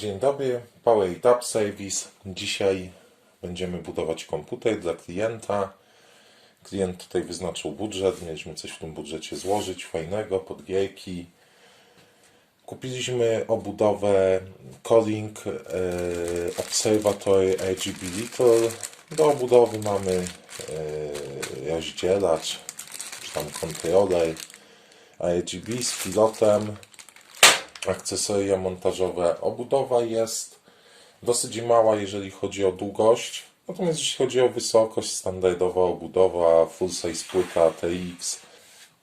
Dzień dobry, Power Tap Service. Dzisiaj będziemy budować komputer dla klienta. Klient tutaj wyznaczył budżet, mieliśmy coś w tym budżecie złożyć fajnego, pod gierki. Kupiliśmy obudowę Calling e, Observatory RGB Little. Do obudowy mamy e, rozdzielacz, czy tam kontroler RGB z pilotem, akcesoria montażowe. Obudowa jest dosyć mała, jeżeli chodzi o długość. Natomiast jeśli chodzi o wysokość, standardowa obudowa, full size płyta TX.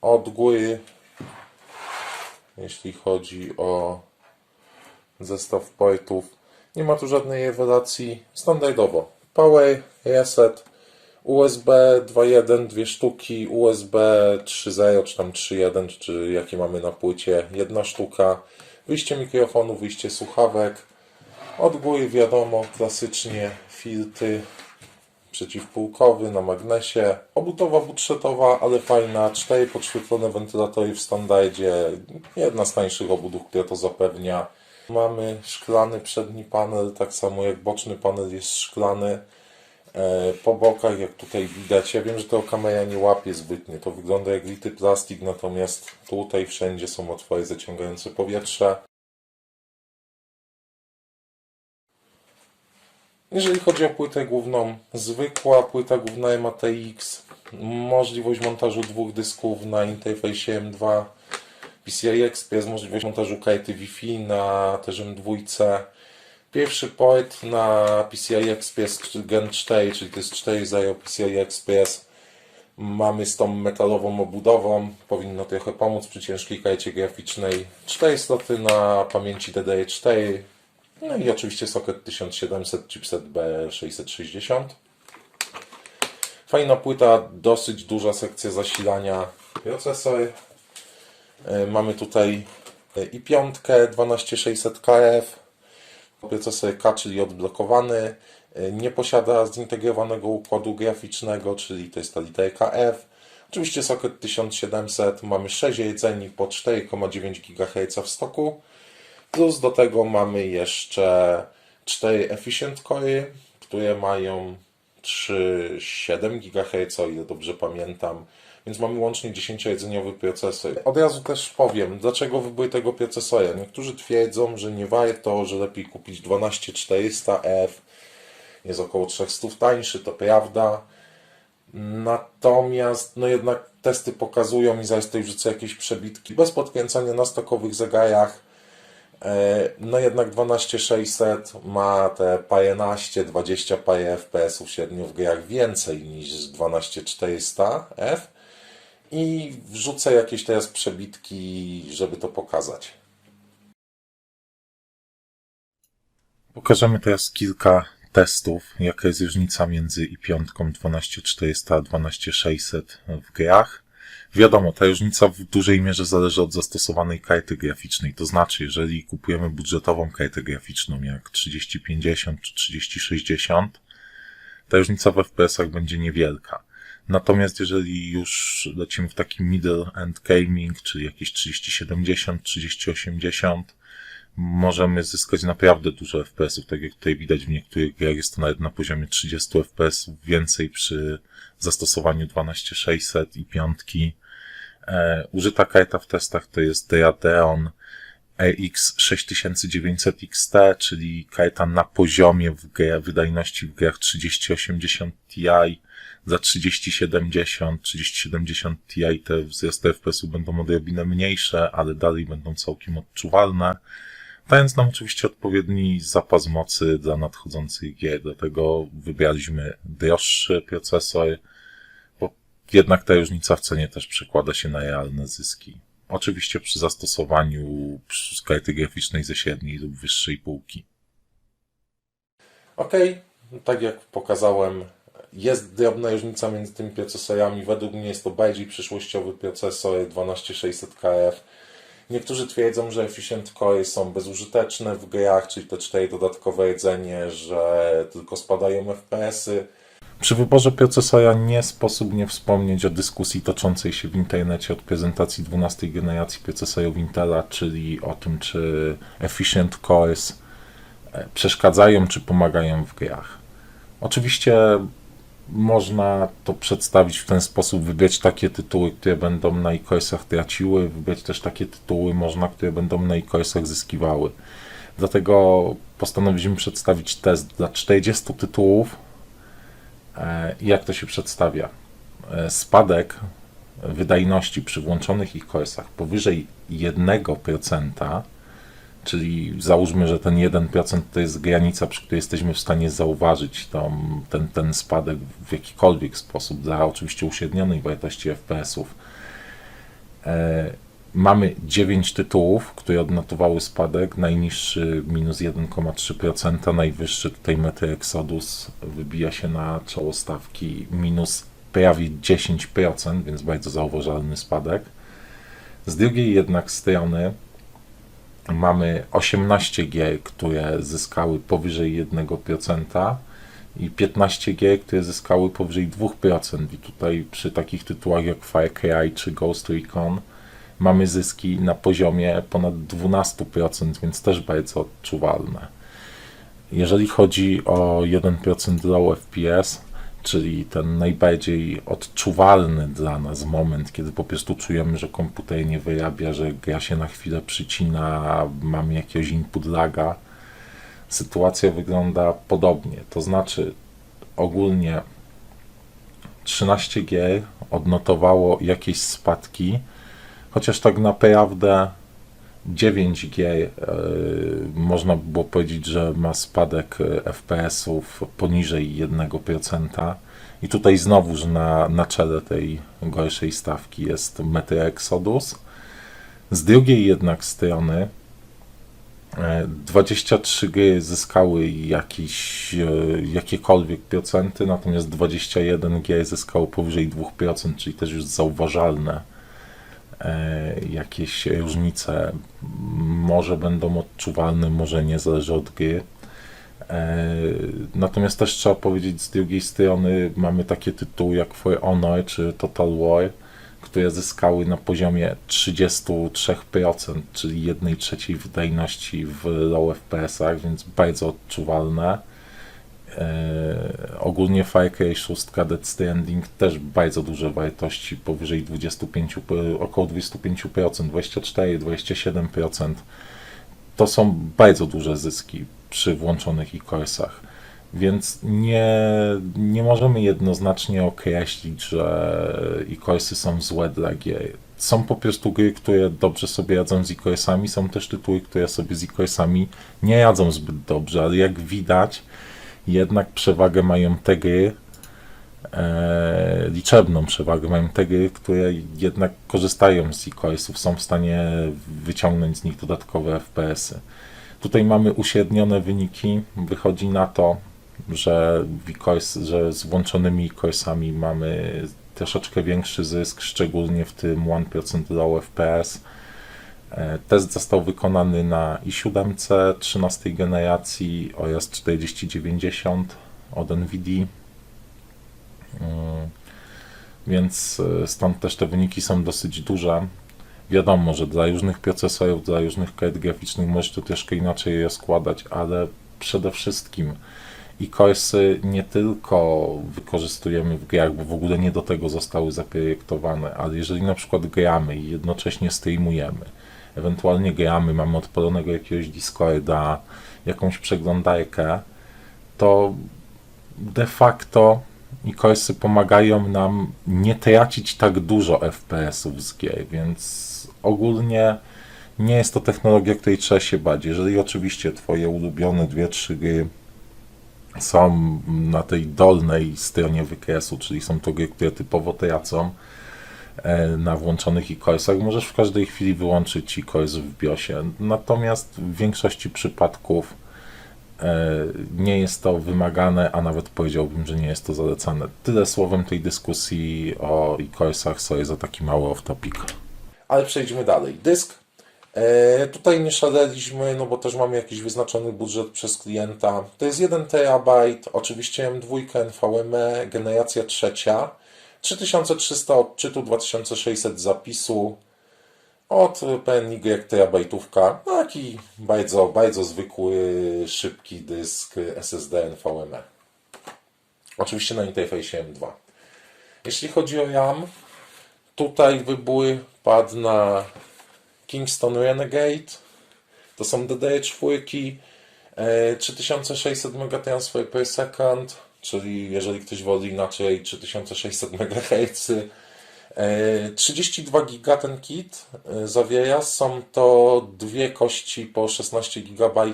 Od góry, jeśli chodzi o zestaw portów, nie ma tu żadnej rewelacji. Standardowo. Power, reset, USB 2.1, dwie sztuki, USB 3.0 czy tam 3.1, czy jakie mamy na płycie, jedna sztuka, wyjście mikrofonu, wyjście słuchawek, od wiadomo, klasycznie filtry przeciwpółkowy na magnesie, obudowa budżetowa, ale fajna, cztery podświetlone wentylatory w standardzie, jedna z tańszych obudów, która to zapewnia. Mamy szklany przedni panel, tak samo jak boczny panel jest szklany. E, po bokach, jak tutaj widać, ja wiem, że to kamera nie łapie zbytnio, to wygląda jak lity plastik, natomiast tutaj wszędzie są otwory zaciągające powietrze. Jeżeli chodzi o płytę główną, zwykła płyta główna MATX, możliwość montażu dwóch dysków na interfejsie M2, PCI Express, możliwość montażu karty Wi-Fi na też M2, Pierwszy port na PCI Express Gen 4, czyli to jest 4.0 PCI Express. Mamy z tą metalową obudową. Powinno trochę pomóc przy ciężkiej karcie graficznej. 4 sloty na pamięci DDR4. No i oczywiście socket 1700, chipset B660. Fajna płyta, dosyć duża sekcja zasilania. Procesor. E, Mamy tutaj e, i piątkę 12600 KF. Procesor K, czyli odblokowany, y, nie posiada zintegrowanego układu graficznego, czyli to jest ta literka F. Oczywiście socket 1700, mamy 6 rdzeni po 4,9 GHz w stoku, plus do tego mamy jeszcze 4 Efficient Core, które mają 3,7 GHz, o ile dobrze pamiętam, więc mamy łącznie 10-rdzeniowy procesor. Od razu też powiem, dlaczego wybór tego procesora. Niektórzy twierdzą, że nie warto, że lepiej kupić 12400F, jest około 300 tańszy, to prawda. Natomiast, no jednak testy pokazują i zaraz tutaj wrzucę jakieś przebitki, bez podkręcania na stokowych zegarach, e, no jednak 12600 ma te paręnaście, 20 parę FPS-ów średnio w grach więcej niż 12400F i wrzucę jakieś teraz przebitki, żeby to pokazać. Pokażemy teraz kilka testów, jaka jest różnica między i5 12400 a 12600 w grach. Wiadomo, ta różnica w dużej mierze zależy od zastosowanej karty graficznej. To znaczy, jeżeli kupujemy budżetową kartę graficzną jak 3050 czy 3060, ta różnica w FPS-ach będzie niewielka. Natomiast jeżeli już lecimy w taki middle end gaming, czyli jakieś 3070, 3080, możemy zyskać naprawdę dużo FPS-ów. Tak jak tutaj widać w niektórych grach jest to nawet na poziomie 30 FPS-ów więcej przy zastosowaniu 12600 i piątki. E, użyta karta w testach to jest Radeon RX 6900 XT, czyli karta na poziomie w grę, wydajności w grach 3080 Ti za 3070, 3070 Ti te wzrosty FPS-u będą odrobinę mniejsze, ale dalej będą całkiem odczuwalne. Dając nam oczywiście odpowiedni zapas mocy dla nadchodzących gier, dlatego wybraliśmy droższy procesor, bo jednak ta różnica w cenie też przekłada się na realne zyski. Oczywiście przy zastosowaniu z karty graficznej ze średniej lub wyższej półki. Ok, tak jak pokazałem, jest drobna różnica między tymi procesorami. Według mnie jest to bardziej przyszłościowy procesor 12600KF. Niektórzy twierdzą, że Efficient Core są bezużyteczne w grach, czyli te cztery dodatkowe rdzenie, że tylko spadają FPS-y. Przy wyborze procesora nie sposób nie wspomnieć o dyskusji toczącej się w internecie od prezentacji 12 generacji procesorów Intela, czyli o tym, czy Efficient Cores e, przeszkadzają czy pomagają w grach. Oczywiście można to przedstawić w ten sposób, wybrać takie tytuły, które będą na e-coinsach traciły, wybrać też takie tytuły można, które będą na e-coinsach zyskiwały. Dlatego postanowiliśmy przedstawić test dla 40 tytułów. E, Jak to się przedstawia? E, Spadek wydajności przy włączonych e-coinsach powyżej 1%, czyli załóżmy, że ten 1% to jest granica, przy której jesteśmy w stanie zauważyć tą, ten, ten spadek w jakikolwiek sposób dla oczywiście uśrednionej wartości FPS-ów. Mamy 9 tytułów, które odnotowały spadek, najniższy minus 1,3%, najwyższy tutaj Metro Exodus wybija się na czoło stawki minus prawie 10%, więc bardzo zauważalny spadek. Z drugiej jednak strony mamy 18 gier, które zyskały powyżej 1% i 15 gier, które zyskały powyżej 2%. I tutaj przy takich tytułach jak Far Cry czy Ghost Recon mamy zyski na poziomie ponad 12%, więc też bardzo odczuwalne. Jeżeli chodzi o 1% low FPS, czyli ten najbardziej odczuwalny dla nas moment, kiedy po prostu czujemy, że komputer nie wyrabia, że gra się na chwilę przycina, mamy jakiegoś input laga, sytuacja wygląda podobnie. To znaczy, ogólnie 13 gier odnotowało jakieś spadki, chociaż tak naprawdę 9 gier e, można by było powiedzieć, że ma spadek e, FPS-ów poniżej 1%. I tutaj znowuż na, na czele tej gorszej stawki jest Metro Exodus. Z drugiej jednak strony e, 23 gry zyskały jakiś, e, jakiekolwiek procenty, natomiast 21 gier zyskało powyżej 2%, czyli też już zauważalne e, jakieś różnice. Może będą odczuwalne, może nie, zależy od gry. E, Natomiast też trzeba powiedzieć, z drugiej strony mamy takie tytuły jak For Honor czy Total War, które zyskały na poziomie 33%, czyli 1 trzeciej wydajności w low FPS-ach, więc bardzo odczuwalne. E, ogólnie Far Cry 6 Dead Stranding też bardzo duże wartości, powyżej 25, około 25%, 24-27%. To są bardzo duże zyski przy włączonych e-coinsach. Więc nie, nie możemy jednoznacznie określić, że e-coinsy są złe dla gier. Są po prostu gry, które dobrze sobie radzą z e-coinsami, są też tytuły, które sobie z e-coinsami nie radzą zbyt dobrze, ale jak widać, jednak przewagę mają te gry, e, liczebną przewagę mają te gry, które jednak korzystają z e-coinsów, są w stanie wyciągnąć z nich dodatkowe FPS-y. Tutaj mamy uśrednione wyniki. Wychodzi na to, że, że z włączonymi e-coinsami mamy troszeczkę większy zysk, szczególnie w tym 1% low FPS. E, Test został wykonany na i7 13 generacji oraz 4090 od NVIDIA. Mm, Więc e, stąd też te wyniki są dosyć duże. Wiadomo, że dla różnych procesorów, dla różnych kart graficznych możesz to troszkę inaczej je składać, ale przede wszystkim e-coinsy nie tylko wykorzystujemy w grach, bo w ogóle nie do tego zostały zaprojektowane, ale jeżeli na przykład gramy i jednocześnie streamujemy, ewentualnie gramy, mamy odpalonego jakiegoś Discorda, jakąś przeglądarkę, to de facto e-coinsy pomagają nam nie tracić tak dużo FPS-ów z gier, więc ogólnie nie jest to technologia, której trzeba się bać. Jeżeli oczywiście Twoje ulubione 2-3 gry są na tej dolnej stronie wykresu, czyli są to gry, które typowo tracą na włączonych e-coinsach, możesz w każdej chwili wyłączyć e-coins w BIOSie. Natomiast w większości przypadków e, nie jest to wymagane, a nawet powiedziałbym, że nie jest to zalecane. Tyle słowem tej dyskusji o e-coinsach, sorry za taki mały off-topic. Ale przejdźmy dalej. Dysk. E, tutaj nie szaleliśmy, no bo też mamy jakiś wyznaczony budżet przez klienta. To jest 1 terabajt, oczywiście M2 NVMe, generacja trzecia, 3300 odczytu, 2600 zapisu, Od PNY terabajtówka, taki bardzo, bardzo zwykły, szybki dysk SSD NVMe. Oczywiście na interfejsie M2. Jeśli chodzi o RAM, tutaj wybór padł na Kingston Renegade. To są DDR4, e, 3600 MB transfer per second, czyli jeżeli ktoś woli inaczej 3600 MHz. E, 32 giga ten kit e, zawiera. Są to dwie kości po 16 GB.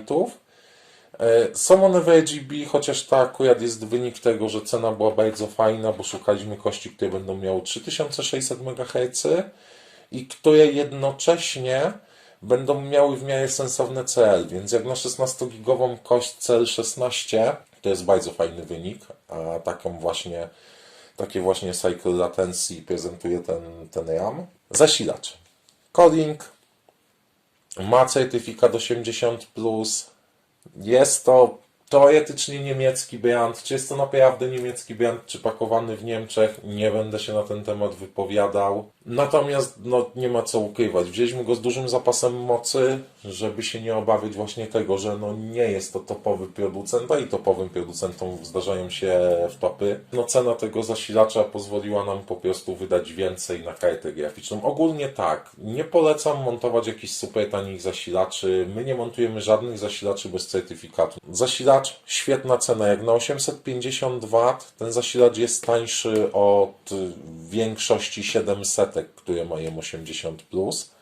E, Są one w RGB, chociaż to akurat jest wynik tego, że cena była bardzo fajna, bo szukaliśmy kości, które będą miały 3600 MHz i które jednocześnie będą miały w miarę sensowne CL, więc jak na 16-gigową kość CL16 to jest bardzo fajny wynik, a taką właśnie takie właśnie cycle latency prezentuje ten, ten RAM. Zasilacz. Calling ma certyfikat 80+, jest to teoretycznie niemiecki brand. Czy jest to naprawdę niemiecki brand, czy pakowany w Niemczech? Nie będę się na ten temat wypowiadał. Natomiast no, nie ma co ukrywać. Wzięliśmy go z dużym zapasem mocy, żeby się nie obawiać właśnie tego, że no, nie jest to topowy producent, a i topowym producentom zdarzają się wtopy. No, cena tego zasilacza pozwoliła nam po prostu wydać więcej na kartę graficzną. Ogólnie tak, nie polecam montować jakichś super tanich zasilaczy. My nie montujemy żadnych zasilaczy bez certyfikatu. Zasilacz, świetna cena. Jak na 850 W ten zasilacz jest tańszy od y, większości 700, które mają 80+. Plus.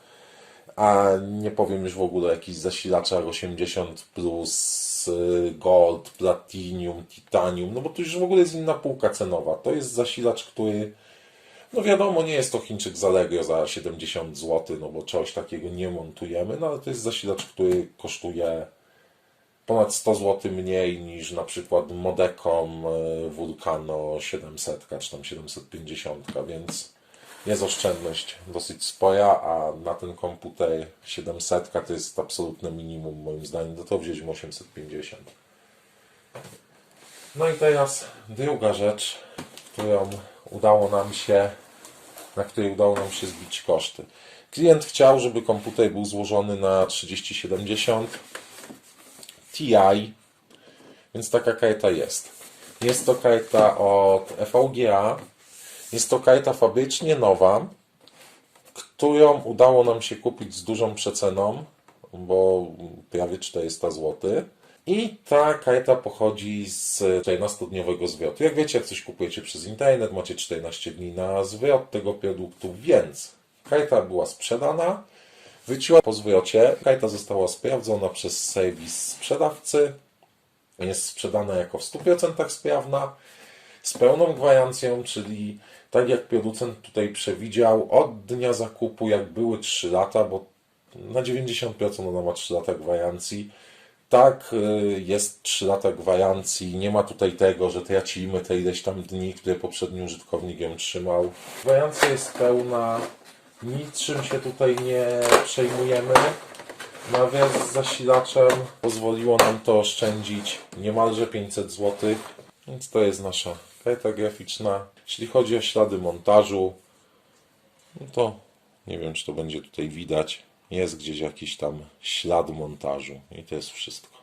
A nie powiem już w ogóle o jakichś zasilaczach 80 plus, y, gold, platinum, titanium, no bo to już w ogóle jest inna półka cenowa. To jest zasilacz, który, no wiadomo, nie jest to Chińczyk z Allegro za 70 zł, no bo czegoś takiego nie montujemy, no ale to jest zasilacz, który kosztuje ponad 100 zł mniej niż na przykład Modecom y, Vulcano 700 czy tam 750, więc jest oszczędność dosyć spora, a na ten komputer 700 to jest absolutne minimum moim zdaniem, do to wzięliśmy 850. No i teraz druga rzecz, którą udało nam się, na której udało nam się zbić koszty. Klient chciał, żeby komputer był złożony na 3070 Ti, więc taka karta jest. Jest to karta od EVGA, jest to karta fabrycznie nowa, którą udało nam się kupić z dużą przeceną, bo prawie 400 zł. I ta karta pochodzi z 14-dniowego zwrotu. Jak wiecie, jak coś kupujecie przez internet, macie 14 dni na zwrot tego produktu, więc karta była sprzedana, wróciła po zwrocie. Karta została sprawdzona przez serwis sprzedawcy. Jest sprzedana jako w 100% sprawna z pełną gwarancją, czyli tak jak producent tutaj przewidział, od dnia zakupu, jak były 3 lata, bo na 90% ona ma 3 lata gwarancji, tak y, jest 3 lata gwarancji, nie ma tutaj tego, że tracimy te ileś tam dni, które poprzedni użytkownik ją trzymał. Gwarancja jest pełna, niczym się tutaj nie przejmujemy. Nawet z zasilaczem pozwoliło nam to oszczędzić niemalże 500 zł, więc to jest nasza karta graficzna. Jeśli chodzi o ślady montażu, no to nie wiem, czy to będzie tutaj widać. Jest gdzieś jakiś tam ślad montażu i to jest wszystko.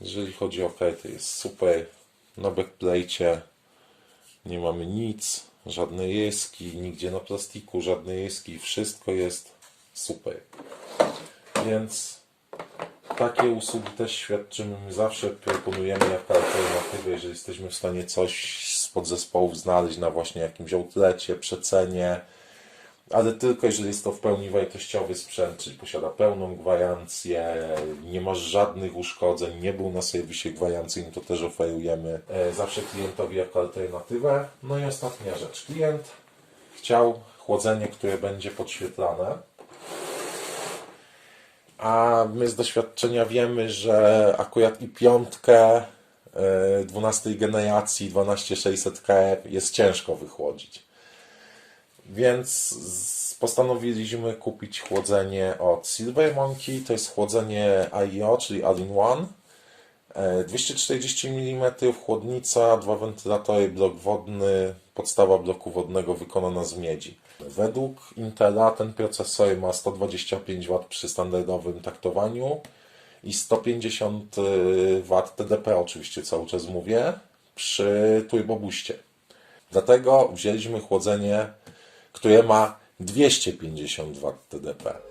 Jeżeli chodzi o kartę, jest super. Na backplate nie mamy nic, żadne ryski, nigdzie na plastiku, żadne ryski, wszystko jest super. Więc takie usługi też świadczymy. My zawsze proponujemy jako alternatywę, jeżeli jesteśmy w stanie coś z podzespołów znaleźć na właśnie jakimś outlecie, przecenie, ale tylko jeżeli jest to w pełni wartościowy sprzęt, czyli posiada pełną gwarancję, nie ma żadnych uszkodzeń, nie był na serwisie gwarancyjnym, to też oferujemy e, zawsze klientowi jako alternatywę. No i ostatnia rzecz. Klient chciał chłodzenie, które będzie podświetlane. A my z doświadczenia wiemy, że akurat i piątkę e, 12 generacji 12600K jest ciężko wychłodzić. Więc postanowiliśmy kupić chłodzenie od Silver Monkey. To jest chłodzenie IO, czyli All-in-One. E, 240 mm, chłodnica, dwa wentylatory, blok wodny, podstawa bloku wodnego wykonana z miedzi. Według Intela ten procesor ma 125 W przy standardowym taktowaniu i 150 W TDP, oczywiście cały czas mówię, przy turbobuście. Dlatego wzięliśmy chłodzenie, które ma 250 W TDP.